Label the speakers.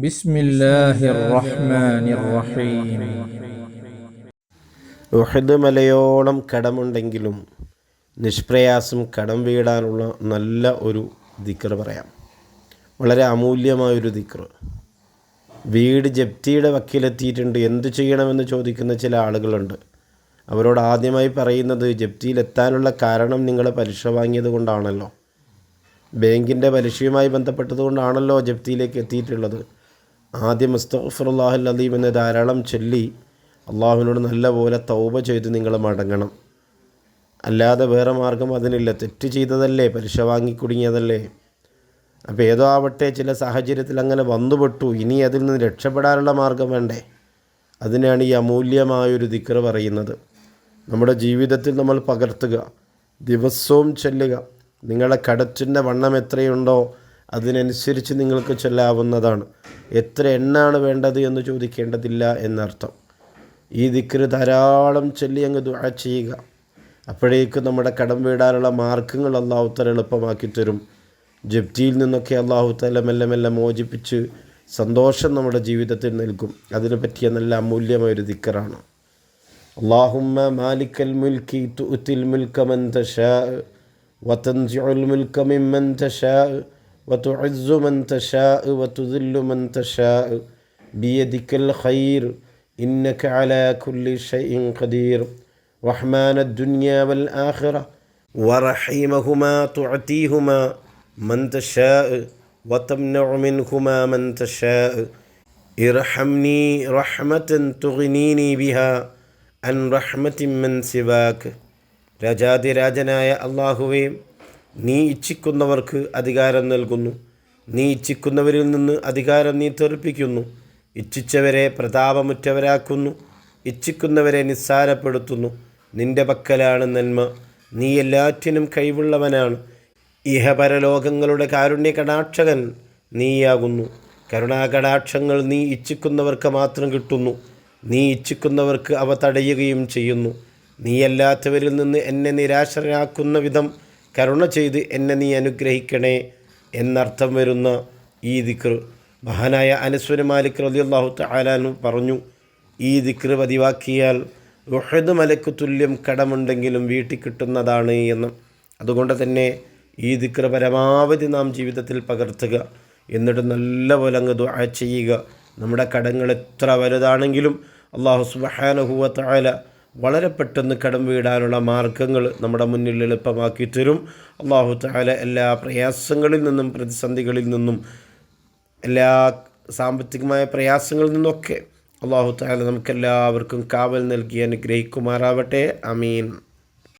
Speaker 1: بسم الله الرحمن الرحيم
Speaker 2: ഉഹദ് മലയോളം കടമുണ്ടെങ്കിലും നിഷ്പ്രയാസം കടം വീടാനുള്ള നല്ല ഒരു ദിക്ർ പറയാം വളരെ അമൂല്യമായൊരു ദിക്ർ വീട് ജപ്തിയുടെ വക്കിലെത്തിയിട്ടുണ്ട് എന്തു ചെയ്യണമെന്ന് ചോദിക്കുന്ന ചില ആളുകളുണ്ട് അവരോട് ആദ്യമായി പറയുന്നത് ജപ്തിയിലെത്താനുള്ള കാരണം നിങ്ങൾ പലിശ വാങ്ങിയത് കൊണ്ടാണല്ലോ ബാങ്കിൻ്റെ പലിശയുമായി ബന്ധപ്പെട്ടതുകൊണ്ടാണല്ലോ ജപ്തിയിലേക്ക് എത്തിയിട്ടുള്ളത് ആദ്യം മുസ്തഫുറുല്ലാഹു അലീം എന്ന് ധാരാളം ചൊല്ലി അള്ളാഹുവിനോട് നല്ലപോലെ തൗബ ചെയ്ത് നിങ്ങൾ മടങ്ങണം. അല്ലാതെ വേറെ മാർഗം അതിനില്ല. തെറ്റ് ചെയ്തതല്ലേ? പലിശ വാങ്ങി കുടുങ്ങിയതല്ലേ? അപ്പോൾ ഏതോ ആവട്ടെ ചില സാഹചര്യത്തിൽ അങ്ങനെ വന്നുപെട്ടു. ഇനി അതിൽ നിന്ന് രക്ഷപ്പെടാനുള്ള മാർഗം വേണ്ടേ? അതിനാണ് ഈ അമൂല്യമായൊരു ദിക്ർ പറയുന്നത്. നമ്മുടെ ജീവിതത്തിൽ നമ്മൾ പകർത്തുക. ദിവസവും ചെല്ലുക. നിങ്ങളുടെ കടച്ചിന്റെ വണ്ണം എത്രയുണ്ടോ? അതിനനുസരിച്ച് നിങ്ങൾക്ക് ചൊല്ലാവുന്നതാണ് എത്ര എണ്ണാണ് വേണ്ടത് എന്ന് ചോദിക്കേണ്ടതില്ല എന്നർത്ഥം ഈ ദിക്ർ ധാരാളം ചൊല്ലി അങ്ങ് ദുആ ചെയ്യുക അപ്പോഴേക്കും നമ്മുടെ കടം വീടാനുള്ള മാർഗങ്ങൾ അള്ളാഹുത്തല എളുപ്പമാക്കി തരും ജപ്തിയിൽ നിന്നൊക്കെ അള്ളാഹുത്തല മെല്ലെ മെല്ലെ മോചിപ്പിച്ച് സന്തോഷം നമ്മുടെ ജീവിതത്തിൽ നൽകും അതിന് പറ്റിയ നല്ല അമൂല്യമായൊരു ദിക്കറാണ് അള്ളാഹുമ്മ മാലിക്കൽ മുൽക്കി തുത്തിൽ മുൽക്കമൻ തഷാ وتنزع الملك ممن تشاء وتعز من تشاء وتذل من تشاء بيدك الخير إنك على كل شيء قدير رحمن الدنيا والآخرة ورحيمهما تعطيهما من تشاء وتمنع منهما من تشاء ارحمني رحمة تغنيني بها عن رحمة من سواك രാജാതിരാജനായ അള്ളാഹുവേ നീ ഇച്ഛിക്കുന്നവർക്ക് അധികാരം നൽകുന്നു. നീ ഇച്ഛിക്കുന്നവരിൽ നിന്ന് അധികാരം നീ തെറിപ്പിക്കുന്നു. ഇച്ഛിച്ചവരെ പ്രതാപമുറ്റവരാക്കുന്നു. ഇച്ഛിക്കുന്നവരെ നിസ്സാരപ്പെടുത്തുന്നു. നിന്റെ പക്കലാണ് നന്മ. നീ എല്ലാറ്റിനും കഴിവുള്ളവനാണ്. ഇഹപരലോകങ്ങളുടെ കാരുണ്യ കടാക്ഷകൻ നീയാകുന്നു. കരുണാകടാക്ഷങ്ങൾ നീ ഇച്ഛിക്കുന്നവർക്ക് മാത്രം കിട്ടുന്നു. നീ ഇച്ഛിക്കുന്നവർക്ക് അവ തടയുകയും ചെയ്യുന്നു. നീയല്ലാത്തവരിൽ നിന്ന് എന്നെ നിരാശരാക്കുന്ന വിധം കരുണ ചെയ്ത് എന്നെ നീ അനുഗ്രഹിക്കണേ എന്നർത്ഥം വരുന്ന ഈ ദിക്ർ. മഹാനായ അനസ്വര മാലിക് റതി അള്ളാഹു താലാനു പറഞ്ഞു ഈ ദിക്ർ പതിവാക്കിയാൽ റുഹദ് മലക്ക് തുല്യം കടമുണ്ടെങ്കിലും വീട്ടിൽ കിട്ടുന്നതാണ് എന്ന്. അതുകൊണ്ട് തന്നെ ഈ ദിക്ർ പരമാവധി നാം ജീവിതത്തിൽ പകർത്തുക എന്നിട്ട് നല്ലപോലെ അങ്ങ് ദുആ ചെയ്യുക. നമ്മുടെ കടങ്ങൾ എത്ര വലുതാണെങ്കിലും അള്ളാഹു സുബഹാനഹുവ താല വളരെ പെട്ടെന്ന് കടം വീടാനുള്ള മാർഗങ്ങൾ നമ്മുടെ മുന്നിൽ എളുപ്പമാക്കി തരും. അള്ളാഹു താല എല്ലാ പ്രയാസങ്ങളിൽ നിന്നും പ്രതിസന്ധികളിൽ നിന്നും എല്ലാ സാമ്പത്തികമായ പ്രയാസങ്ങളിൽ നിന്നൊക്കെ അള്ളാഹു താല നമുക്കെല്ലാവർക്കും കാവൽ നൽകി അനുഗ്രഹിക്കുമാറാവട്ടെ. അമീൻ